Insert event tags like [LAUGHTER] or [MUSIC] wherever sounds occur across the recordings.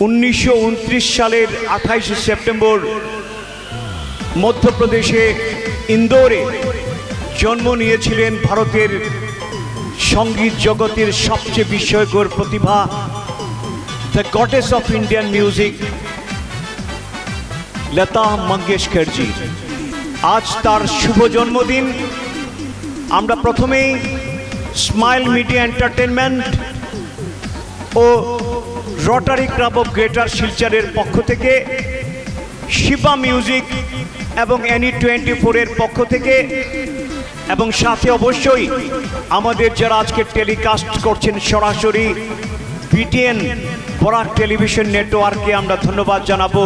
উনিশশো উনত্রিশ সালের আঠাইশে সেপ্টেম্বর মধ্যপ্রদেশে ইন্দোরে জন্ম নিয়েছিলেন ভারতের সংগীত জগতের সবচেয়ে বিস্ময়কর প্রতিভা the goddess of Indian music Lata Mangeshkarji. আজ তার শুভ জন্মদিন। আমরা প্রথমেই স্মাইল মিডিয়া এন্টারটেনমেন্ট ও রটারি ক্লাব অফ গ্রেটার শিলচরের পক্ষ থেকে শিবা মিউজিক এবং এনি টোয়েন্টি ফোরের পক্ষ থেকে এবং সাথে অবশ্যই আমাদের যারা আজকে টেলিকাস্ট করছেন সরাসরি বিটিএন বরাক টেলিভিশন নেটওয়ার্কে আমরা ধন্যবাদ জানাব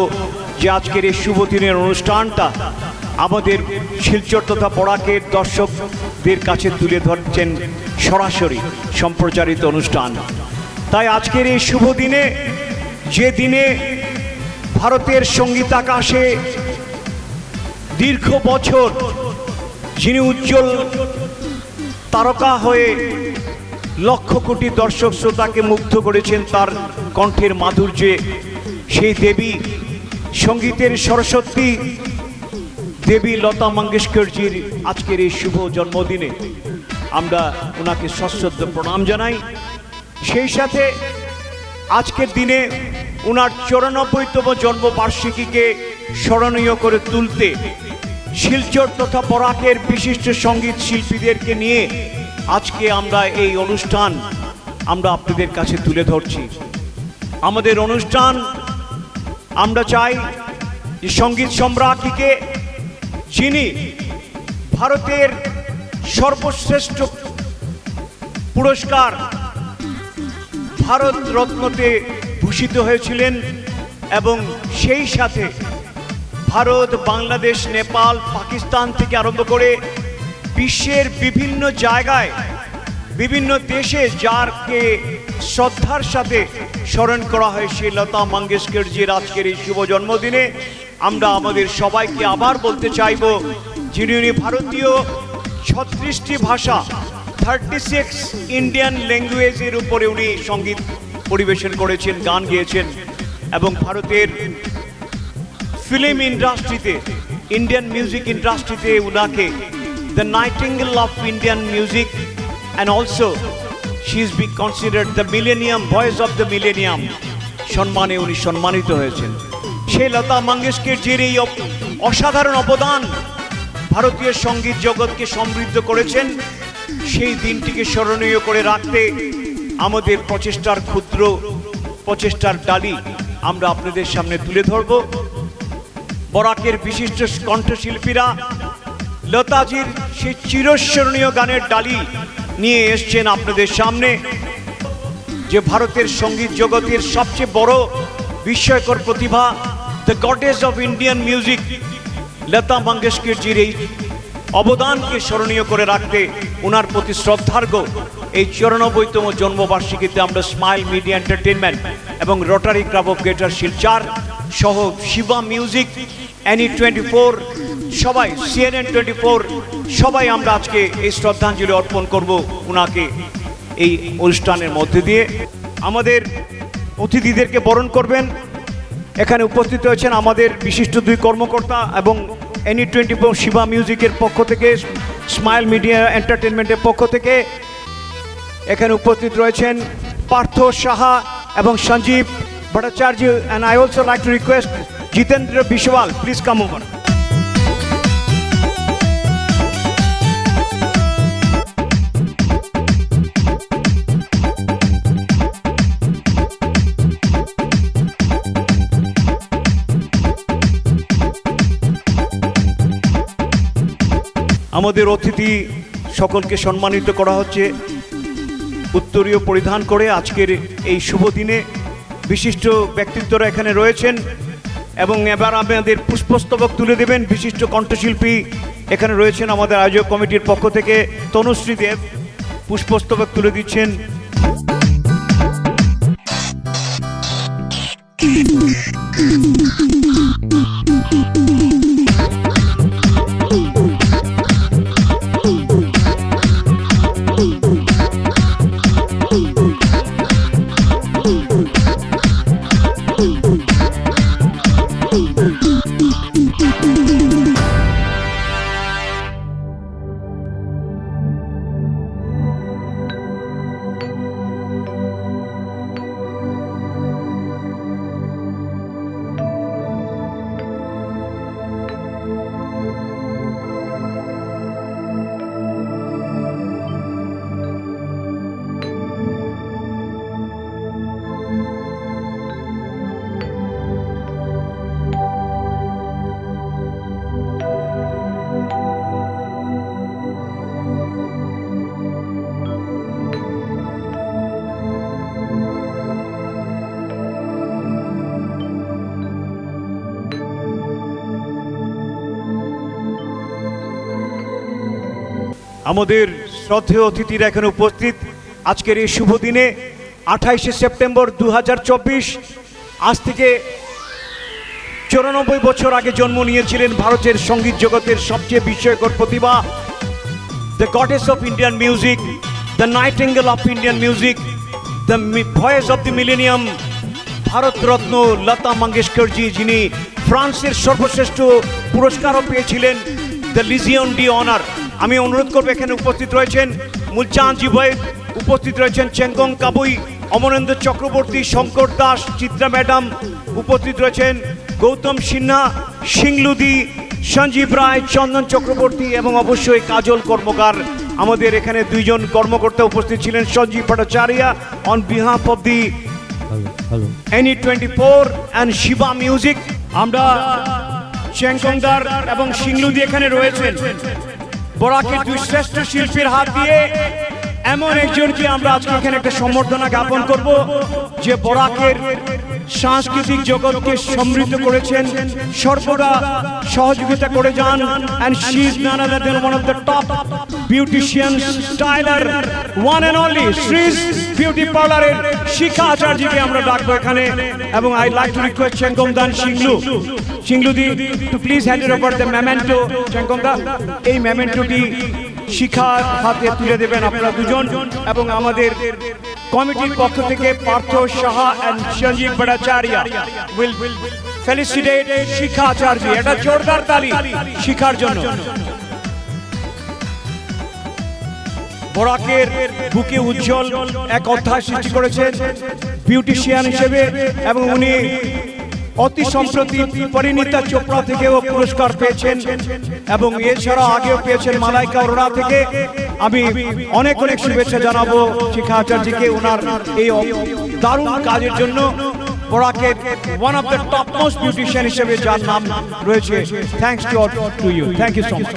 যে আজকের এই শুভ দিনের অনুষ্ঠানটা আমাদের শিলচর তথা বরাকের দর্শকদের কাছে তুলে ধরছেন সরাসরি সম্প্রচারিত অনুষ্ঠান। তাই আজকের এই শুভ দিনে, যে দিনে ভারতের সংগীত আকাশে দীর্ঘ বছর যিনি উজ্জ্বল তারকা হয়ে লক্ষ কোটি দর্শক শ্রোতাকে মুগ্ধ করেছেন তার কণ্ঠের মাধুর্যে, সেই দেবী সঙ্গীতের সরস্বতী দেবী লতা মঙ্গেশকরজির আজকের এই শুভ জন্মদিনে আমরা ওনাকে সশ্রদ্ধ প্রণাম জানাই। সেই সাথে আজকের দিনে ওনার চৌরানব্বইতম জন্মবার্ষিকীকে স্মরণীয় করে তুলতে শিলচর তথা বরাকের বিশিষ্ট সংগীত শিল্পীদেরকে নিয়ে আজকে আমরা এই অনুষ্ঠান আমরা আপনাদের কাছে তুলে ধরছি। আমাদের অনুষ্ঠান, আমরা চাই যে সংগীত সম্রাজ্ঞীকে যিনি ভারতের সর্বশ্রেষ্ঠ পুরস্কার ভারত রত্নতে ভূষিত হয়েছিলেন এবং সেই সাথে ভারত, বাংলাদেশ, নেপাল, পাকিস্তান থেকে আরম্ভ করে বিশ্বের বিভিন্ন জায়গায় বিভিন্ন দেশে যারকে শ্রদ্ধার সাথে স্মরণ করা হয় সেই লতা মঙ্গেশকরজির আজকের এই শুভ জন্মদিনে। আমরা আমাদের সবাইকে আবার বলতে চাইব, যিনি ভারতীয় ছত্রিশটি ভাষা থার্টি সিক্স ইন্ডিয়ান ল্যাঙ্গুয়েজের উপরে উনি সংগীত পরিবেশন করেছেন, গান গেয়েছেন এবং ভারতের ফিল্ম ইন্ডাস্ট্রিতে ইন্ডিয়ান মিউজিক ইন্ডাস্ট্রিতে উনাকে the nightingale of Indian music and also she is be considered the millennium voice of the millennium সম্মানে উনি সম্মানিত হয়েছেন। সেই লতা মঙ্গেশকরজির এই অসাধারণ অবদান ভারতীয় সংগীত জগৎকে সমৃদ্ধ করেছেন। সেই দিনটিকে স্মরণীয় করে রাখতে আমাদের প্রচেষ্টার ক্ষুদ্র প্রচেষ্টার ডালি আমরা আপনাদের সামনে তুলে ধরব। বরাকের বিশিষ্ট কণ্ঠশিল্পীরা লতাজির সেই চিরস্মরণীয় গানের ডালি নিয়ে এসছেন আপনাদের সামনে, যে ভারতের সংগীত জগতের সবচেয়ে বড় বিস্ময়কর প্রতিভা the goddess of Indian music Lata মঙ্গেশকরজির এই অবদানকে স্মরণীয় করে রাখতে ওনার প্রতি শ্রদ্ধার্ঘ এই চৌরানব্বইতম জন্মবার্ষিকীতে আমরা স্মাইল মিডিয়া এন্টারটেনমেন্ট এবং rotary club of greater Silchar সহ Shiva music any twenty four সবাই, সিএনএন টোয়েন্টি ফোর সবাই আমরা আজকে এই শ্রদ্ধাঞ্জলি অর্পণ করব ওনাকে এই অনুষ্ঠানের মধ্যে দিয়ে। আমাদের অতিথিদেরকে বরণ করবেন। এখানে উপস্থিত হয়েছেন আমাদের বিশিষ্ট দুই কর্মকর্তা এবং এনি টোয়েন্টি ফোর শিবা মিউজিকের পক্ষ থেকে স্মাইল মিডিয়া এন্টারটেনমেন্টের পক্ষ থেকে এখানে উপস্থিত রয়েছেন পার্থ সাহা এবং Sanjib Bhattacharya and I also like to request Jitendra Biswal please come over আমাদের অতিথি সকলকে সম্মানিত করা হচ্ছে। উত্তরীয় পরিধান করে আজকের এই শুভ দিনে বিশিষ্ট ব্যক্তিত্বরা এখানে রয়েছেন এবং এবার আমাদের পুষ্পস্তবক তুলে দেবেন বিশিষ্ট কণ্ঠশিল্পী এখানে রয়েছেন আমাদের আয়োজক কমিটির পক্ষ থেকে তনুশ্রী দেব। পুষ্পস্তবক তুলে দিচ্ছেন। [LAUGHS] আমাদের শ্রদ্ধেয় অতিথিরা এখানে উপস্থিত। আজকের এই শুভ দিনে আঠাইশে সেপ্টেম্বর দু হাজার চব্বিশ, আজ থেকে চুরানব্বই বছর আগে জন্ম নিয়েছিলেন ভারতের সংগীত জগতের সবচেয়ে বিস্ময়কর প্রতিভা the goddess of Indian music the nightingale of Indian music the voice of the millennium Bharat Ratna Lata Mangeshkarji যিনি ফ্রান্সের সর্বশ্রেষ্ঠ পুরস্কারও পেয়েছিলেন দ্য লিজিয়ন ডি অনার আমি অনুরোধ করব, এখানে উপস্থিত রয়েছেন মুলচাঁদজি বয় উপস্থিত রয়েছেন চেঙ্গং কাবুই, অমরেন্দ্র চক্রবর্তী, শঙ্কর দাস, চিত্রা ম্যাডাম, উপস্থিত রয়েছেন গৌতম সিনহা, সিংলুদি, সঞ্জীব রায়, চন্দন চক্রবর্তী এবং অবশ্যই কাজল কর্মকার। আমাদের এখানে দুইজন কর্মকর্তা উপস্থিত ছিলেন, Sanjib Bhattacharya on behalf of the any twenty four and Shiva music আমরা চেংকংদার এবং সিংলুদি এখানে রয়েছেন। বরাকের দুই শ্রেষ্ঠ শিল্পীর হাত দিয়ে এমন একজনকে আমরা আজকে এখানে একটা সম্বর্ধনা জ্ঞাপন করব, যে বরাকের সাংস্কৃতিক জগৎকে সমৃদ্ধ করেছেন। সর্বদা সহযোগিতা করে যান। And she is none one of the top beautician styler one and only শ্রীজ beauty পার্লারের শিখা আচার্যকে আমরা ডাকবো এখানে। এবং I like to request Chengam দান সিংলু সিংলু দি to please hand over the memento Chengam দা এই মেমেন্টোটি শিখার হাতে তুলে দেবেন আপনারা দুজন। এবং আমাদের কমিটির পক্ষ থেকে Partha Saha and Sanjib Bhattacharya will felicitate Shikha Acharya এটা জোরদার তালি শিখার জন্য। বরাকের বুকে উজ্জ্বল এক অধ্যায় সৃষ্টি করেছেন বিউটিশিয়ান হিসেবে এবং উনি অতি সম্প্রতি পরিণীতা চোপড়া থেকেও পুরস্কার পেয়েছেন এবং এছাড়া আগেও পেয়েছেন মালাইকা অরোরা থেকে। আমি অনেক অনেক শুভেচ্ছা জানাব শিখা আচার্যকে ওনার এই দারুণ কাজের জন্য। বরাকের one of the top most beautician হিসেবে যার নাম রয়েছে। Thanks to to you thank you so much